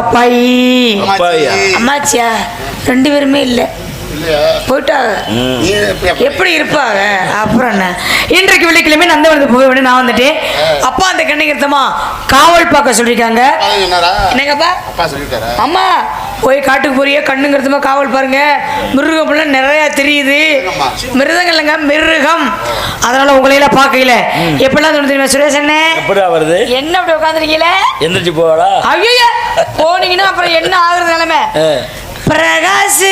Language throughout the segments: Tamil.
அப்பாயி? அம்மாச்சியா? ரெண்டு பேருமே இல்லை. இல்லையா? போயிட்டாங்க. எப்படி இருப்பாங்க? அப்புறம் என்ன? இன்றைக்கு வெள்ளிக்கிழமை நந்தவனத்து போக வேண்டிய நான் வந்துட்டேன் அப்பா அந்த கண்ணிகத்தமா காவல் பார்க்க சொல்லியிருக்காங்க என்னடா? என்னங்கப்பா அப்பா? சொல்லிட்டாரா அம்மா போய் காட்டுக்கு போறிய கண்ணுங்கிறதுமா காவல் பாருங்க. மிருகம்லாம் நிறைய தெரியுது. ஆமா. மிருதங்கள் இல்லைங்க மிருகம். அதனால உங்களையெல்லாம் பார்க்கல எப்பெல்லாம் தோணுது தெரியுமா சுரேஷ் எப்படா வருது? என்ன அப்படி உட்காந்துருக்கீங்களே எந்திரிச்சு போவாடா ஐயோ போனீங்கன்னா அப்புறம் என்ன ஆகுறது நிலைமை. பிரகாஷ்.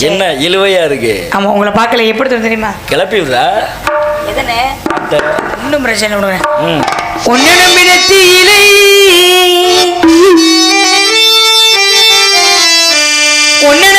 என்ன இழுவையா இருக்கு? ஆமா உங்களை பார்க்கல எப்படி தோணுது தெரியுமா? கிளப்பி விடுறா எதனே. இன்னும் பிரச்சனை விடுங்க. ம். உன்னிடமிடத்திலே உன்னிடமிடத்திலே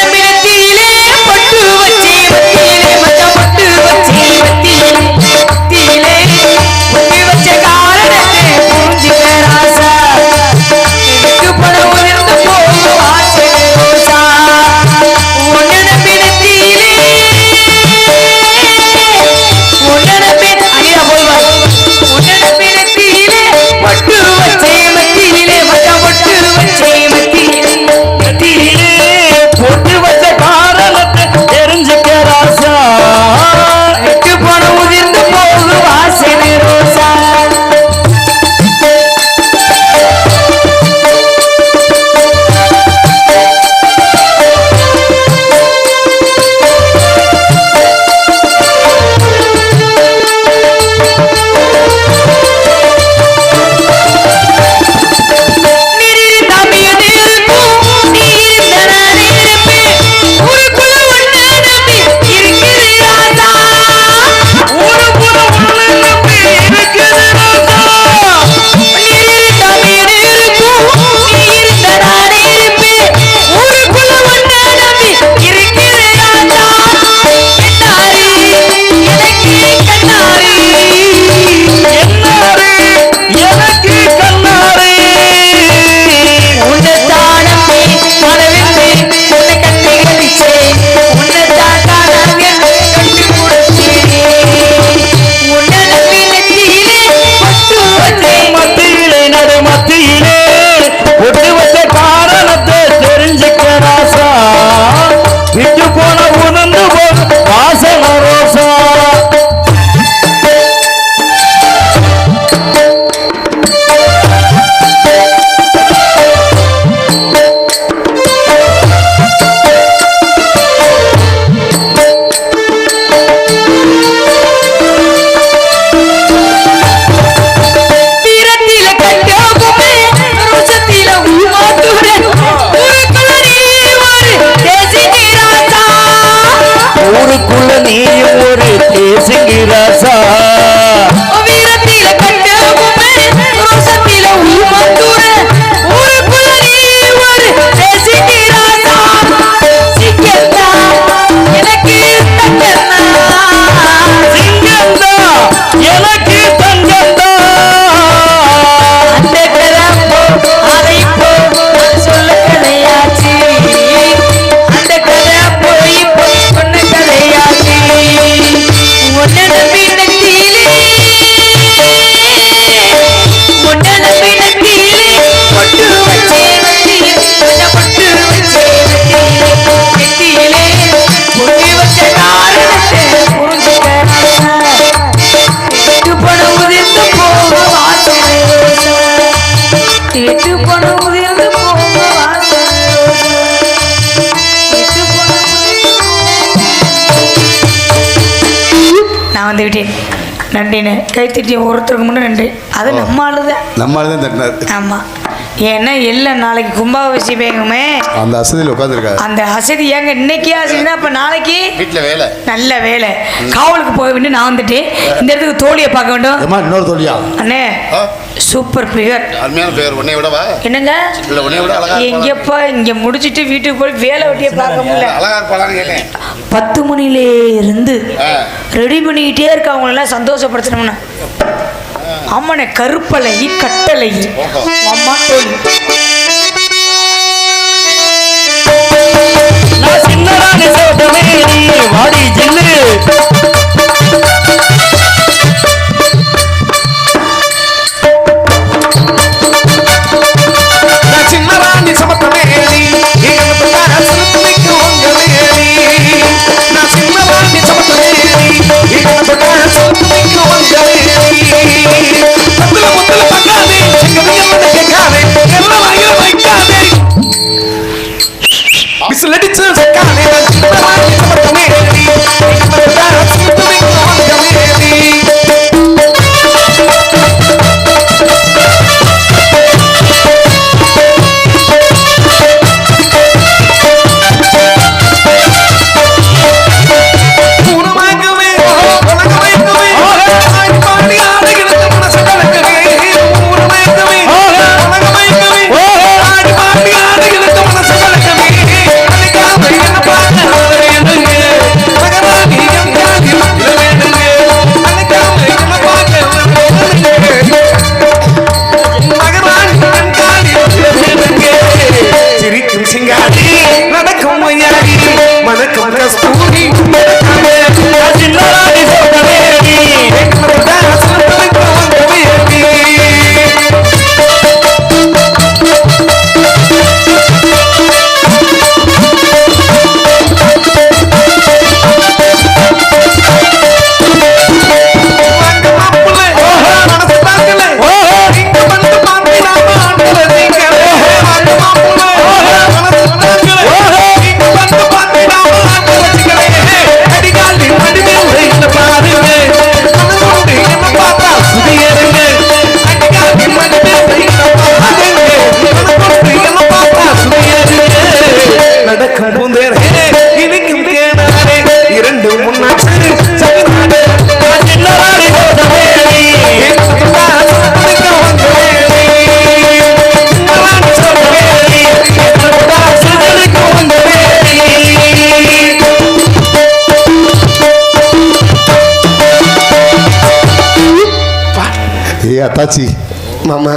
உதிர்ந்து நான் வந்து விட்டேன் நன்றிண்ணே கைத்தட்டி ஒருத்தருக்கு முன்னே நன்றி. அது நம்ம ஆளுதான் நம்ம ஆளு தான் தட்டினார். ஆமாம் ஏன்னா இல்லை நாளைக்கு கும்பாபிஷேகமே அந்த அசதியில் உட்காந்துருக்காரு அந்த அசதி ஏங்க இன்னைக்கு அசதினா அப்போ நாளைக்கு வீட்டில் வேலை. நல்ல வேலை. காவலுக்கு போக வேண்டிய நான் வந்துட்டேன் இந்த இடத்துக்கு தோழியை பார்க்க வேண்டும். இன்னொரு தோழியா? அண்ணே? சூப்பர் பிகர் அருமையான பேர் உன்னை விடவா? என்னங்க? இல்லை உன்னை விட அழகா? எங்கப்பா இங்க முடிச்சிட்டு வீட்டுக்கு போய் வேலை வெட்டியே பார்க்க முடியல. அழகா இருப்பாளான்னு கேட்டேன். பத்து மணிலே இருந்து. ரெடி பண்ணிக்கிட்டே இருக்க அவங்களெல்லாம் சந்தோஷப்படுத்தணும்னு. ஆமாண்ணே கருப்பலை கட்டளை அத்தாச்சி. மாமா.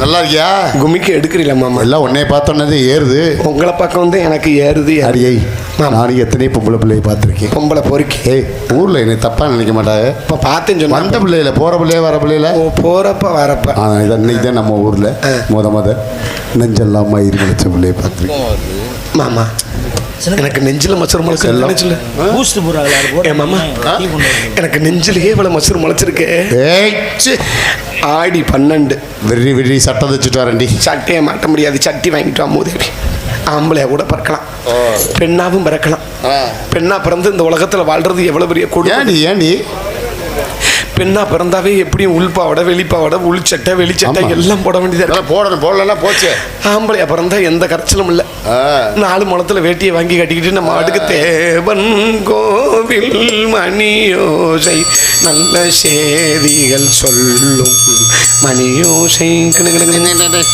நல்லா இருக்கியா கும்மிக்கு எடுக்கிறீங்களா மாமா. எல்லாம் உன்னைய பார்த்தோன்னது ஏறுது. உங்களை பக்கம் வந்து எனக்கு ஏறுது. அடியை மாமா. நானும் எத்தனை பொம்பளை பிள்ளையை பார்த்துருக்கேன். பொம்பளை பொறுக்கி. ஏய் ஊர்ல என்னை தப்பா நினைக்க மாட்டாங்க இப்போ பார்த்தேன்னு சொன்னா வந்த பிள்ளையில போற பிள்ளைய வர பிள்ளையில? ஓ, போறப்ப வரப்ப. ஆ இதான் இன்னைக்கு தான் நம்ம ஊர்ல. முத முத. நெஞ்செல்லாம் மயிர் முளைச்ச பிள்ளைய பார்த்துருக்கேன். மாமா. எனக்கு நெஞ்சில மசூர் முளைச்சு செல்லம். நெஞ்சில. பூஸ்ட் போட ஏ மாமா. எனக்கு நெஞ்சிலேயே இவ்வளவு மசூர் முளைச்சிருக்கு. ஆடி பன்னெண்டு. விரி விரி சட்டம் தச்சுட்டு வரேன்டி. சட்டையை மாட்ட முடியாது. சட்டி வாங்கிட்டு வா மூதேவி ஆம்பளையா கூட பிறக்கலாம். பெண்ணாவும் பிறக்கலாம். பெண்ணா பிறந்து இந்த உலகத்துல வாழ்றது எவ்வளவு பெரிய கொடு ஏன்டி ஏன்டி? பெண்ணா பிறந்தாவே எப்படியும் உள்பாவடை வெளிப்பாவடை உள்சட்டை வெளிச்சட்டை. எல்லாம் போட வேண்டியதா இருக்கு. போடணும். போடலன்னா போச்சே. ஆம்பளையா பிறந்தா எந்த கரைச்சலும் இல்லை. நாலு முளத்துல வேட்டியை வாங்கி கட்டிக்கிட்டு நம்ம அடுக்கு தேவன் கோவில் மணியோசை நல்ல செய்திகள் சொல்லும் மணியோசை.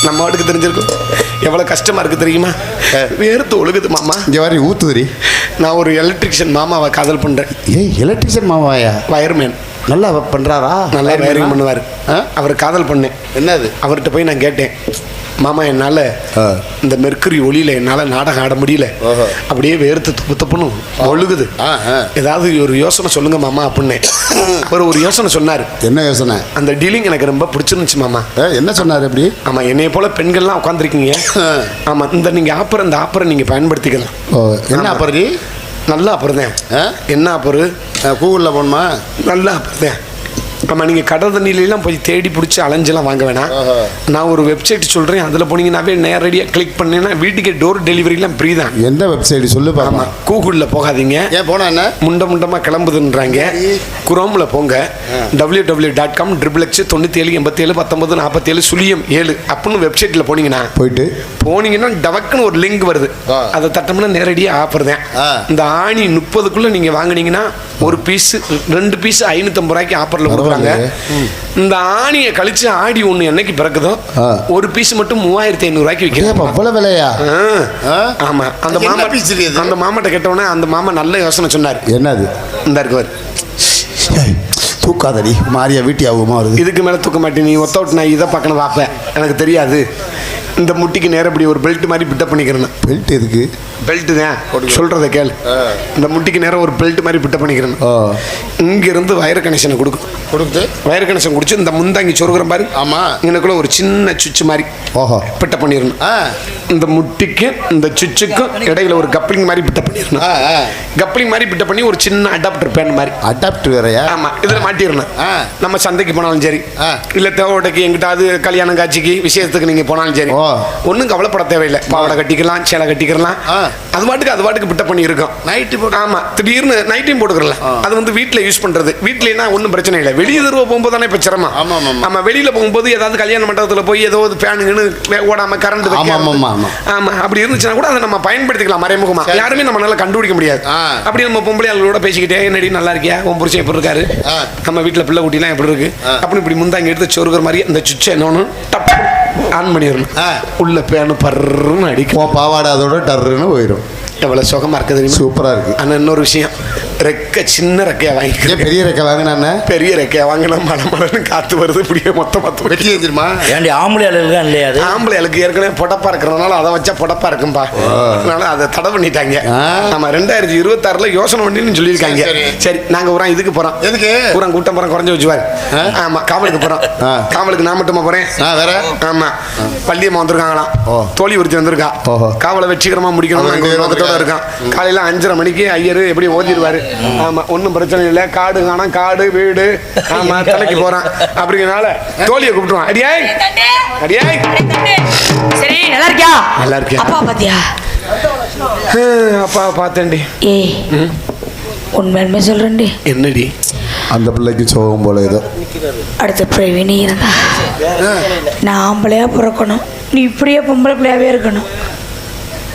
நம்ம அடுக்கு தெரிஞ்சிருக்கும். எவ்வளவு கஷ்டமா இருக்கு தெரியுமா? வேர்த்து ஒழுகுது மாமா. இங்க வரி ஊத்துதுரி நான் ஒரு எலக்ட்ரிஷியன் மாமாவை காதல் பண்றேன். ஏய் எலக்ட்ரிஷியன் மாமாயா வயர்மேன் நல்லா பண்றாரா நல்லா வயரிங் பண்ணுவார்? அவர் காதல் பண்ணேன் என்னது? அவர்கிட்ட போய் நான் கேட்டேன் மாமா என்னால். இந்த மெர்க்குரி ஒளியில என்னால் நாடகம் ஆட முடியல. அப்படியே வேர்த்து துப்பு துப்புன்னு ஒழுகுது. ஏதாவது ஒரு யோசனை சொல்லுங்க மாமா அப்படின்னு. ஒரு ஒரு யோசனை சொன்னார். என்ன யோசனை? அந்த டீலிங் எனக்கு ரொம்ப பிடிச்சிருந்துச்சு மாமா. என்ன சொன்னாரு எப்படி ஆமா என்னைய போல பெண்கள்லாம் உட்காந்துருக்கீங்க ஆ. ஆமா இந்த நீங்க ஆப்பர் இந்த ஆப்பரை நீங்க பயன்படுத்திக்கலாம். என்ன ஆமா. நல்ல ஆப்பர் தான் ஆ? என்ன ஆப்பரு கூகுளில் போகணுமா? நல்ல ஆப்பர் தான் ஆமா நீங்க கடல் தண்ணியிலாம் போய் தேடி பிடிச்சி அலைஞ்செல்லாம் வாங்க வேணாம். நான் ஒரு வெப்சைட் சொல்றேன் அதுல போனீங்கன்னாவே நேரடியாக கிளிக் பண்ணீங்கன்னா வீட்டுக்கு டோர் டெலிவரிலாம் ஃப்ரீ தான். எந்த வெப்சைட் சொல்லு ஆமா பாமா கூகுளில் போகாதீங்க. ஏன் போனா என்ன? முண்ட முண்டமா கிளம்புதுன்றாங்க. குரோமில் போங்க. W W dot com triple x தொண்ணூற்றி ஏழு எண்பத்தி ஏழு பத்தொன்பது நாற்பத்தி ஏழு சுழியம் ஏழு அப்படின்னு வெப்சைட்டில் போனீங்கன்னா போயிட்டு. போனீங்கன்னா டவக்குன்னு ஒரு லிங்க் வருது. அதை தட்டோம்னா நேரடியாக ஆஃபர் தான். இந்த ஆணி முப்பதுக்குள்ள நீங்க வாங்குனீங்கன்னா ஒரு பீஸ் ரெண்டு பீஸ் ஐநூத்தம்பது ரூபாய்க்கு ஆஃபர்ல கொடுக்குறாங்க. பரவாயில்லையே. இந்த ஆணியை கழிச்சு ஆடி ஒன்று என்னைக்கு பிறக்குதோ. ஒரு பீஸ் மட்டும் மூவாயிரத்தி ஐநூறு ரூபாய்க்கு ஏப்பா விற்கிறாங்க அவ்வளவு விலையா? ஆ? ஆமா. அந்த மாமா? அந்த மாமாட்ட கேட்டவொடனே அந்த மாமா நல்ல யோசனை சொன்னார். என்னது? இந்த இருக்கவர் தூக்காதடி. மாரியா வீட்டி ஆகுமா வருது? இதுக்கு மேல தூக்க மாட்டேன். நீ ஒத்த விட்டு நான் இதை பார்க்கணும் பார்ப்பேன். எனக்கு தெரியாது. இந்த முட்டிக்கு நேரம் இப்படி ஒரு பெல்ட் மாதிரி பிட்டப் பண்ணிக்கிறேன் பெல்ட் எதுக்கு? பெல்ட் தான் சொல்றத கேள். இந்த முட்டிக்கு நேரம் ஒரு பெல்ட் மாதிரி பிட்டப் பண்ணிக்கிறேன் ஓ இங்க இருந்து வயர் கனெக்ஷனை கொடுக்கும். கொடுத்து? வயர் கனெக்ஷன் குடிச்சு இந்த முந்தாங்கி சொருகிற மாதிரி ஆமா. இங்கனக்குள்ள ஒரு சின்ன சுவிட்ச் மாதிரி ஓஹோ பிட்ட பண்ணிடணும் இந்த முட்டிக்கும் இந்த சுவிட்சுக்கும் இடையில ஒரு கப்ளிங் மாதிரி பிட்ட பண்ணிடணும் கப்ளிங் மாதிரி பிட்ட பண்ணி ஒரு சின்ன அடாப்டர் பேன் மாதிரி. அடாப்ட் வேறையா? ஆமா இதுல மாட்டிடணும். நம்ம சந்தைக்கு போனாலும் சரி. இல்ல தேவோட்டைக்கு எங்கிட்டாவது கல்யாணம் காட்சிக்கு விஷயத்துக்கு நீங்க போனாலும் சரி. ஓ. ஒன்றும் கவலைப்பட தேவையில்லை பாவாடை கட்டிக்கலாம் சேலை கட்டிக்கலாம். அது பாட்டுக்கு அது பாட்டுக்கு பிட்ட பண்ணி இருக்கும் நைட்டு போட்டு ஆமா திடீர்னு நைட்டையும் போட்டுக்கலாம் அது வந்து வீட்டில் யூஸ் பண்றது வீட்லனா ஒன்றும் பிரச்சனை இல்லை வெளியே தருவ போகும்போது தானே இப்போ சிரமம் ஆமா, ஆமா, ஆமா. நம்ம வெளியில போகும்போது ஏதாவது கல்யாண மண்டபத்தில் போய் ஏதோ ஒரு ஃபேனுங்கன்னு ஓடாம கரண்ட் ஆமா, ஆமா, ஆமா, ஆமா. ஆமா அப்படி இருந்துச்சுன்னா கூட அதை நம்ம பயன்படுத்திக்கலாம் மறைமுகமா. யாருமே நம்ம நல்லா கண்டுபிடிக்க முடியாது. அப்படி நம்ம பொம்பளை ஆளுகளோட பேசிக்கிட்டே என்னடி நல்லா இருக்கியா உன் புருஷன் எப்படி இருக்காரு. நம்ம வீட்டில் பிள்ளை குட்டிலாம் எப்படி இருக்கு ஆ. அப்படி இப்படி முந்தாங்க எடுத்து சொருகிற மாதிரி அந்த சுவிட்சை என்னன்னு டப் ஆன் பண்ணிடணும். உள்ள பேனு பர்றன்னு அடிக்கும். உன் பாவாடை அதோட டர்ருன்னு போயிடும் எவ்வளவு சுகமா இருக்கு தெரியுமா? சூப்பரா இருக்கு. ஆனா இன்னொரு விஷயம். ரெக்க சின்ன ரெக்கையா வாங்கிக்கிறேன். பெரிய ரெக்க வாங்கினானே பெரிய ரெக்கையா வாங்கினா மழை மழைன்னு காத்து வருது இப்படியே மொத்த மொத்தம் வெட்டி வந்துருமா ஏண்டி ஆம்பளை ஆளுங்க இல்லையா அது? ஆம்பளை ஆளுக்கு ஏற்கனவே பொடப்பா இருக்கிறதுனால அதை வச்சா பொடப்பா இருக்கும்பா. அதனால அதை தடை பண்ணிட்டாங்க. நம்ம ரெண்டாயிரத்தி இருபத்தாறுல யோசனை பண்ணின்னு சொல்லியிருக்காங்க. சரி, நாங்க ஒரு இதுக்கு போறோம். எதுக்கு? பூரா கூட்டம் போறோம் குறைஞ்சு வச்சுவார்? ஆமா காவலுக்கு போறோம். காவலுக்கு நான் மட்டுமா போறேன்? வேற? ஆமா பள்ளியம்மா வந்திருக்காங்களாம். ஓ. தோழி ஒருத்தி வந்திருக்கா. ஓஹோ. காவலை வெற்றிகரமா முடிக்கணும் இருக்கான் காலையில அஞ்சரை மணிக்கு ஐயர் எப்படி ஓதிடுவாரு? ஆமா ஒன்றும் பிரச்சனை இல்லை. காடு காணாம். காடு வீடு. ஆமா தலைக்கு போறான். அப்படிங்கிறனால தோழியை கூப்பிட்டுருவான். அடியாய் அடியாய் சரி நல்லா இருக்கியா? நல்லா இருக்கியா? அப்பா பாத்தியா? அப்பா பார்த்தேன்டி. ஏய் உண்மையுமே சொல்றேன்டி. என்னடி? அந்த பிள்ளைக்கு சோகம் போல ஏதோ அடுத்த பிறவி நீ இருந்தா. நான் ஆம்பளையா பிறக்கணும். நீ இப்படியே பொம்பளை பிள்ளையாவே இருக்கணும்.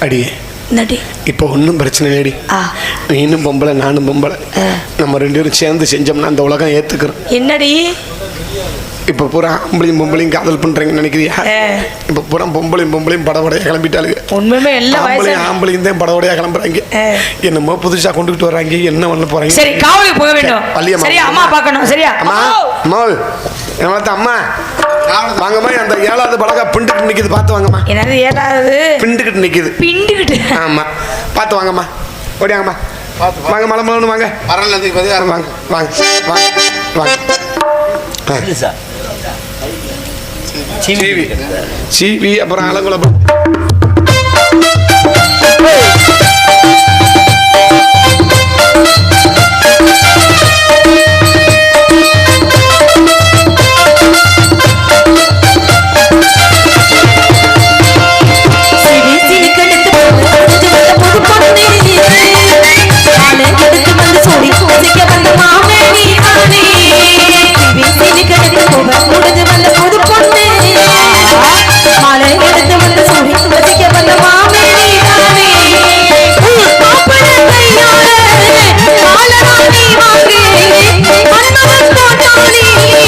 அடியே என்னடி இப்போ ஒன்றும் பிரச்சனை இல்லடி நீனும் பொம்பளை நானும் பொம்பளை. நம்ம ரெண்டு பேரும் சேர்ந்து செஞ்சோம்னா அந்த உலகம் ஏத்துக்கிறோம் என்னடி இப்போ பூரா ஆம்பளையும் பொம்பளையும் காதல் பண்றீங்கன்னு நினைக்கிறியா. இப்போ பூரா பொம்பளையும் பொம்பளையும் படபடையா கிளம்பிட்டாளுங்க உண்மையுமே எல்லாம் ஆம்பளையும் ஆம்பளையும் தான் படபடையா கிளம்புறாங்க. என்னமோ புதுசா கொண்டுகிட்டு வர்றாங்க என்ன பண்ண போறாங்க சரி காவலுக்கு போக வேண்டும். சரியா அம்மா பார்க்கணும் சரியா அம்மா அம்மா என்ன அம்மா. வாங்கம்மா அந்த ஏழாவது பழகா பிண்டுக்கிட்டு நிக்குது. பார்த்து வாங்கம்மா. என்னது ஏதாவது பிண்டுக்கிட்டு நிக்குது. பிண்டுகிட்டு ஆமா. பார்த்து வாங்கம்மா. ஓடியாங்கம்மா வாங்க மலை மலன்னு வாங்க. வாங்க வாங்க வாங்க வாங்க சார். சீவி. சீவி. அப்புறம் அலங்குளம் बोली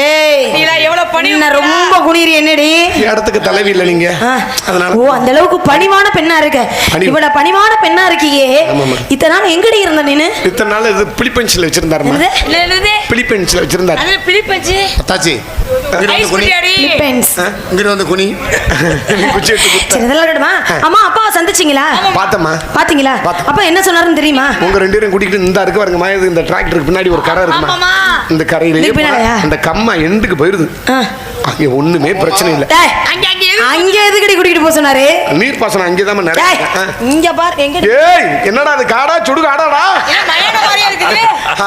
ஏய் நீலாம் எவ்வளவு பணி ரொம்ப குனியறி என்னடி? இடத்துக்கு தலைவி இல்ல அதனால ஓ அந்த அளவுக்கு பணிவான பெண்ணா இருக்க. இவட பணிவான பெண்ணா இருக்கியே. இத்தனை நாள் எங்கடி இருந்த நீனு? இத்தனை நாள் இது பிலிப்பென்ஸ்ல வச்சிருந்தாருமா பிலிப்பென்ஸ்ல வச்சிருந்தாரு. பிலிப்பென்ஸ் தாச்சி இங்கிட்டு வந்து குனி. இதெல்லாம் அம்மா அப்பாவை சந்திச்சீங்களா? பார்த்தம்மா. பாத்தீங்களா. அப்பா என்ன சொன்னாருன்னு தெரியுமா? உங்க ரெண்டு பேரும் கூட்டிகிட்டு இந்த இருக்கு பாருங்கம்மா இது இந்த டிராக்டருக்கு பின்னாடி ஒரு கரை இருக்குமா. இந்த கரையிலேயே அந்த கம்மா எண்டுக்கு போயிருது. ஆ. அங்க ஒண்ணுமே பிரச்சனை இல்லை. டேய், அங்க அங்க எது அங்க எதுக்கடி கூட்டிட்டு போக சொன்னாரு? நீர் பாசனம் அங்கேதான் டேய், நிறைய. இங்க பார் எங்க என்னடா அது காடா சுடு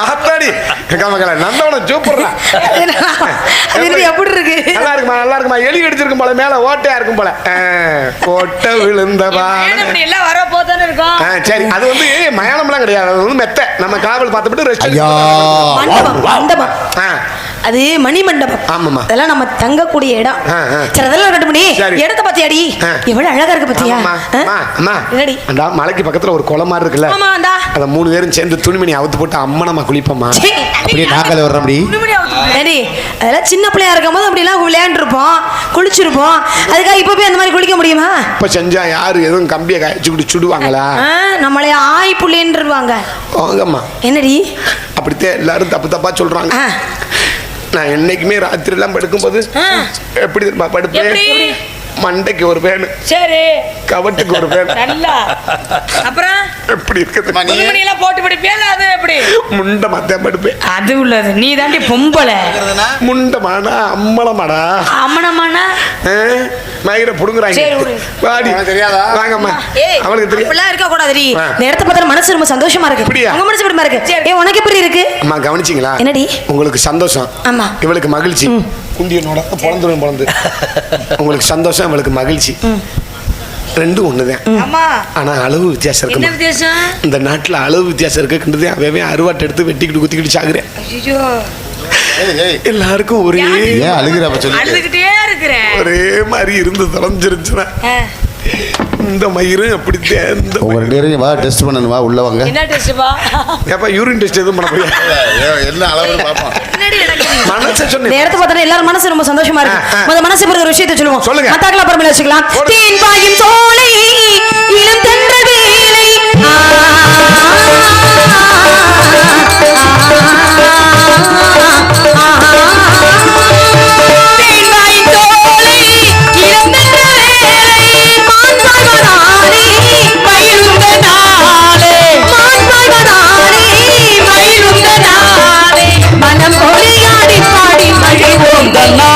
ஆத்தாடி. கமகல நந்தவனம் சூப்பர்ரா. அது என்னடி எப்படி? இருக்கு? நல்லா இருக்குமா நல்லா இருக்குமா? எலி கடிச்சிருக்கும் போல மேல ஓட்டையா இருக்கும் போல. ஓட்டை விழுந்தவா எல்லாம் வர போதானே இருக்கும்? சரி அது வந்து மயானம்லாம் கிடையாது. அது வந்து மெத்த. நம்ம காவல் பார்த்துட்டு ரெஸ்ட் அது மணி மண்டபம் ஆமாம்மா. அதெல்லாம் நம்ம தங்கக்கூடிய இடம். சரி அதெல்லாம் இருக்கட்டும் சரி. இடத்த பாத்தியாடி. எவ்வளவு அழகா இருக்கு பாத்தியா. என்னடி? அண்டா மலைக்கு பக்கத்துல ஒரு குளம் மாதிரி இருக்குல்ல. ஆமா அந்தா. அத மூணு பேரும் சேர்ந்து துணிமணி அவுத்து போட்டு அம்மனம்மா குளிப்போம்மா. சீ. அப்படியே நாக்கால வர்ற அப்படி ஏடி அதெல்லாம் சின்ன பிள்ளையா இருக்கும் போது அப்படிலாம் விளையாண்டுருப்போம் குளிச்சிருப்போம். அதுக்காக இப்ப போய் அந்த மாதிரி குளிக்க முடியுமா? இப்ப செஞ்சா யாரு எதுவும் கம்பியை காய்ச்சிக்கிட்டு சுடுவாங்களா? ஆ, நம்மளை ஆய் புள்ளின்றுவாங்க வாங்கம்மா. என்னடி? அப்படித்தான் எல்லாரும் தப்பு தப்பா சொல்றாங்க. நான் என்னைக்குமே ராத்திரி எல்லாம் படுக்கும்போது எப்படி படுப்பேன்? மண்டைக்கு ஒரு பேனு சரி. கவட்டுக்கு ஒரு பேனு நல்லா. அப்புறம்? எப்படி இருக்குது துணிமணி எல்லாம் போட்டு பிடிப்பியா? இல்ல அது எப்படி? முண்டை மத்தேன் படுப்பேன் அது உள்ளது. நீ தாண்டி பொம்பளை. முண்டமாடா அம்மளமாடா. அம்மனம்மாண்ணா மயிரை புடுங்குறாங்க. சரி, விடு. தெரியாதா? வாங்கம்மா. அவளுக்கு தெரியும் அப்படிலாம் இருக்க கூடாதுடி இடத்த பார்த்தா மனசு ரொம்ப சந்தோஷமா இருக்கு. அப்படியா? உங்க மனசு எப்படிமா இருக்கு? ஏ உனக்கு எப்படி இருக்கு? அம்மா கவனிச்சிங்களா? என்னடி? உங்களுக்கு சந்தோஷம். ஆமா. இவளுக்கு மகிழ்ச்சி. குண்டியனோட பிறந்துடும் பிறந்து. உங்களுக்கு சந்தோஷம் இவளுக்கு மகிழ்ச்சி. ரெண்டும் ஒண்ணுதான். ஆமா. ஆனா அளவு வித்தியாசம் வித்தியாசம்? இந்த நாட்டுல அளவு வித்தியாசம் இருக்குன்றது அவன் அருவாட்டை எடுத்து வெட்டிக்கிட்டு குத்திக்கிட்டு சாகுறேன். எல்லாருக்கும் ஒரே ஒரே மாதிரி இருந்து தொலைஞ்சிருச்சுன்னா. இந்த மயிரும் அப்படித்தான் இந்த உங்க ரெண்டு வா டெஸ்ட் பண்ணணும் வா உள்ள வாங்க. என்ன டெஸ்ட்பா ஏப்பா யூரின் டெஸ்ட் எதுவும் பண்ண போய் என்ன அளவு பார்ப்போம் மனசை இந்த சொன்னேன் இடத்த பார்த்தா எல்லாரும் மனசு ரொம்ப சந்தோஷமா இருக்கு. முத மனசு பிறகு ஒரு விஷயத்தை சொல்லுவோம் சொல்லுங்க. மத்தாக்கள அப்புறமேல வச்சுக்கலாம். தேன் பாயும் சோலை இளம் தென்றல் வேலை Allah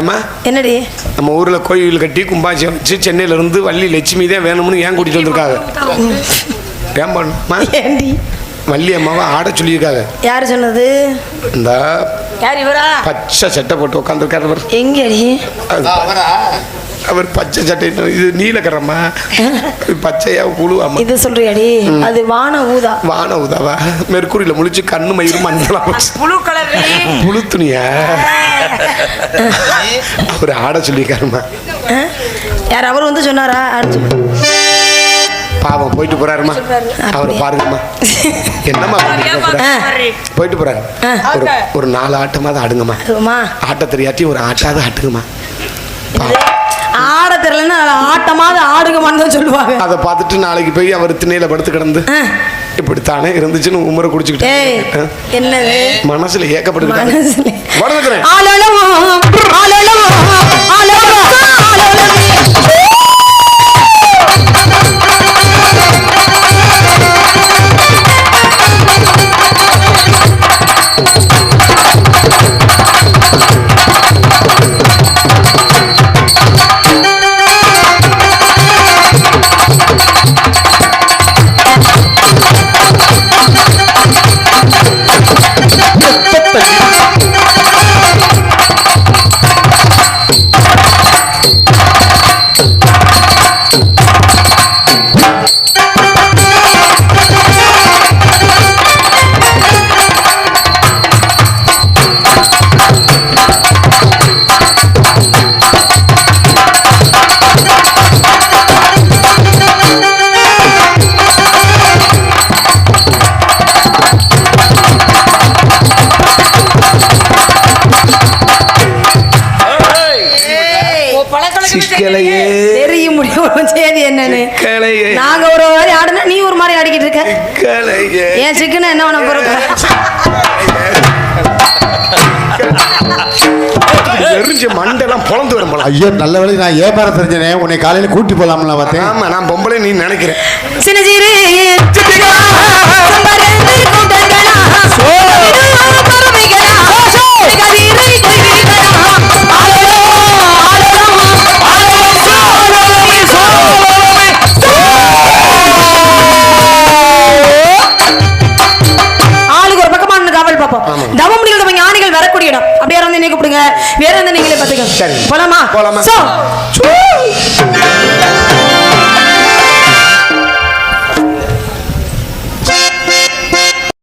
ஏம்மா? என்னடி? நம்ம ஊர்ல கோயில் கட்டி கும்பாசியம் வச்சு சென்னையில இருந்து வள்ளி லட்சுமி தான் வேணும்னு ஏன் கூட்டிட்டு வந்திருக்காங்க? ஏன் பண்ணுமா வள்ளி அம்மாவை ஆட சொல்லியிருக்காங்க. யார் சொன்னது? இந்த யார் இவரா? பச்சை சட்டை போட்டு உட்காந்துருக்காரு எங்கடி? அவர் பச்சை சட்டை இது நீலக்கரம்மா. பச்சையா புழுவாமா இது சொல்றியாடி? அது வான ஊதா. வான உதவா மெர்க்குரியில முழிச்சு கண்ணு மயிரும் மஞ்சளா. புழு கலர் புழு துணியா? அவர் ஆட சொல்லியிருக்காருமா? யார் அவர் வந்து சொன்னாரா? அடிச்சு பாவம் போயிட்டு போறாருமா அவரை பாருங்கம்மா. என்னம்மா? போயிட்டு போறாரு. ஒரு ஒரு நாலு ஆட்டமாவது ஆடுங்கம்மா. ஆட்ட தெரியாட்டி ஒரு ஆட்டாவது ஆட்டுங்கம்மா. ஆட தெரியலன்னா ஆட்டமாவது ஆடுங்கமான்னு தான் சொல்லுவாங்க. அதை பார்த்துட்டு நாளைக்கு போய் அவர் திண்ணையில படுத்து கிடந்து. இப்படித்தானே இருந்துச்சுன்னு உமரை ஏய் குடிச்சுக்கிட்டு என்னது? மனசுல ஏக்கப்பட்டுக்கிட்டாங்க மனசுல வடதுக்கிறேன் என்னன்னு நாங்க ஒரு மாதிரி ஆடுனா நீ ஒரு மாதிரி ஆடிக்கிட்டு இருக்க. ஏன் சிக்கன என்ன பண்ண போறோம் எரிஞ்சு மண்டெல்லாம் பொழந்து வரும் போல. ஐயோ நல்ல வேலை நான் ஏமாற தெரிஞ்சனே. உன்னை காலையில கூட்டி போலாம்ல பார்த்தேன் ஆமா நான் பொம்பளை நீ நினைக்கிறேன். சின்ன சீரு கூப்பிடுங்க வேற எந்த நீங்களே சரி. பாத்துக்க போலாமா போலாமா? சோ